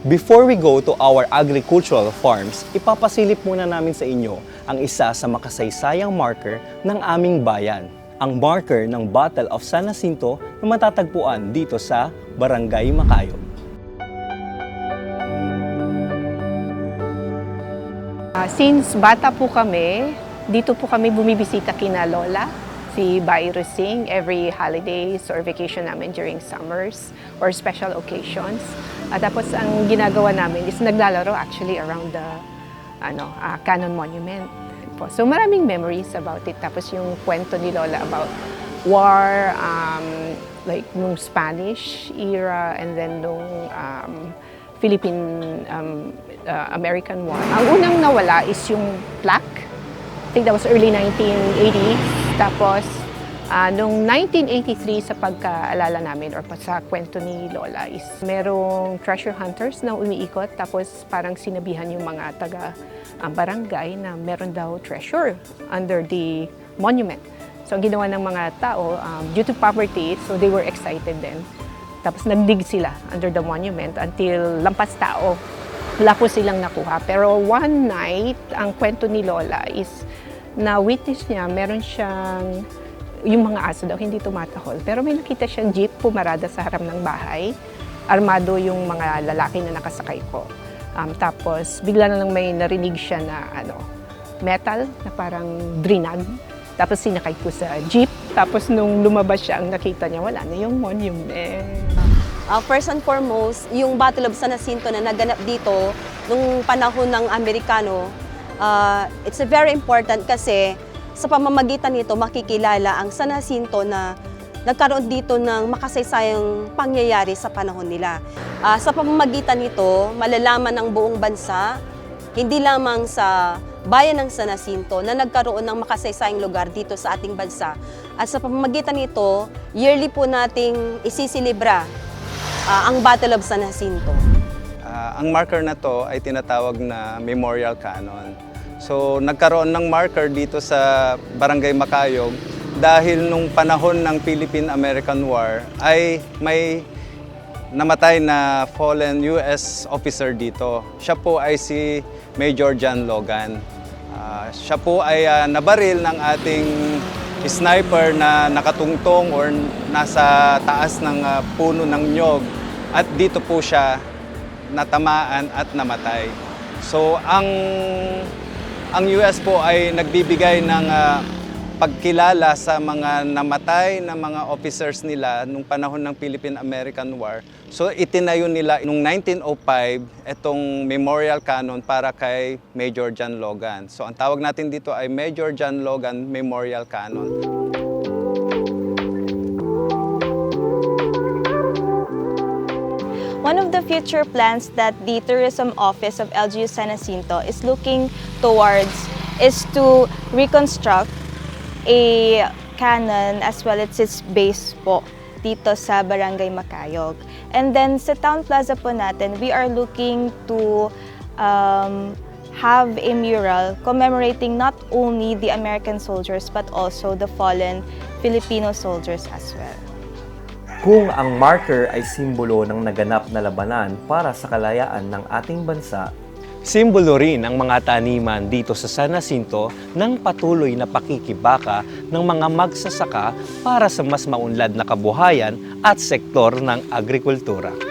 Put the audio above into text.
Before we go to our agricultural farms, ipapasilip muna namin sa inyo ang isa sa makasaysayang marker ng aming bayan. Ang marker ng Battle of San Jacinto na matatagpuan dito sa Barangay Macayog. Ah, since bata po kami, dito po kami bumibisita kina Lola, si Bai Rusing, every holidays or vacation namin during summers or special occasions. At tapos ang ginagawa namin is naglalaro actually around the ano, ah, Canon Monument. Po. So maraming memories about it. Tapos yung kwento ni Lola about war, um, like nung Spanish era and then nung um, Philippine um, uh, American War. Ang unang nawala is yung plaque. I think that was early 1980s. Tapos, ah, nung 1983 sa pagkaalala namin or sa kwento ni Lola is merong treasure hunters na umiikot tapos parang sinabihan yung mga taga ah, barangay na meron daw treasure under the monument. So ang ginawa ng mga tao, um, due to poverty, so they were excited then. Tapos nagdig sila under the monument until lampas tao. Wala po silang nakuha. Pero one night, ang kwento ni Lola is na witness niya, meron siyang yung mga aso daw hindi tumatahol. Pero may nakita siyang jeep pumarada sa harap ng bahay. Armado yung mga lalaki na nakasakay ko. Um, tapos bigla na lang may narinig siya na ano, metal na parang drinag. Tapos sinakay ko sa jeep. Tapos nung lumabas siya, ang nakita niya, wala na yung monument. Uh, first and foremost, yung Battle of San Jacinto na naganap dito nung panahon ng Amerikano, uh, it's a very important kasi sa pamamagitan nito makikilala ang San Jacinto na nagkaroon dito ng makasaysayang pangyayari sa panahon nila. Ah, sa pamamagitan nito, malalaman ng buong bansa, hindi lamang sa bayan ng San Jacinto na nagkaroon ng makasaysayang lugar dito sa ating bansa. At sa pamamagitan nito, yearly po nating isisilibra ah, ang Battle of San Jacinto. Ah, ang marker na to ay tinatawag na Memorial Cannon. So nagkaroon ng marker dito sa Barangay Macayog dahil nung panahon ng Philippine-American War ay may namatay na fallen US officer dito. Siya po ay si Major John Logan. Ah, siya po ay ah, nabaril ng ating sniper na nakatungtong or nasa taas ng ah, puno ng nyog at dito po siya natamaan at namatay. So ang ang US po ay nagbibigay ng ah, pagkilala sa mga namatay na mga officers nila nung panahon ng Philippine-American War. So itinayo nila noong 1905 itong memorial cannon para kay Major John Logan. So ang tawag natin dito ay Major John Logan Memorial Cannon. One of the future plans that the Tourism Office of LGU San Jacinto is looking towards is to reconstruct a cannon as well as its base po dito sa Barangay Macayog. And then sa Town Plaza po natin, we are looking to um, have a mural commemorating not only the American soldiers but also the fallen Filipino soldiers as well. Kung ang marker ay simbolo ng naganap na labanan para sa kalayaan ng ating bansa, Simbolo rin ang mga taniman dito sa San Jacinto ng patuloy na pakikibaka ng mga magsasaka para sa mas maunlad na kabuhayan at sektor ng agrikultura.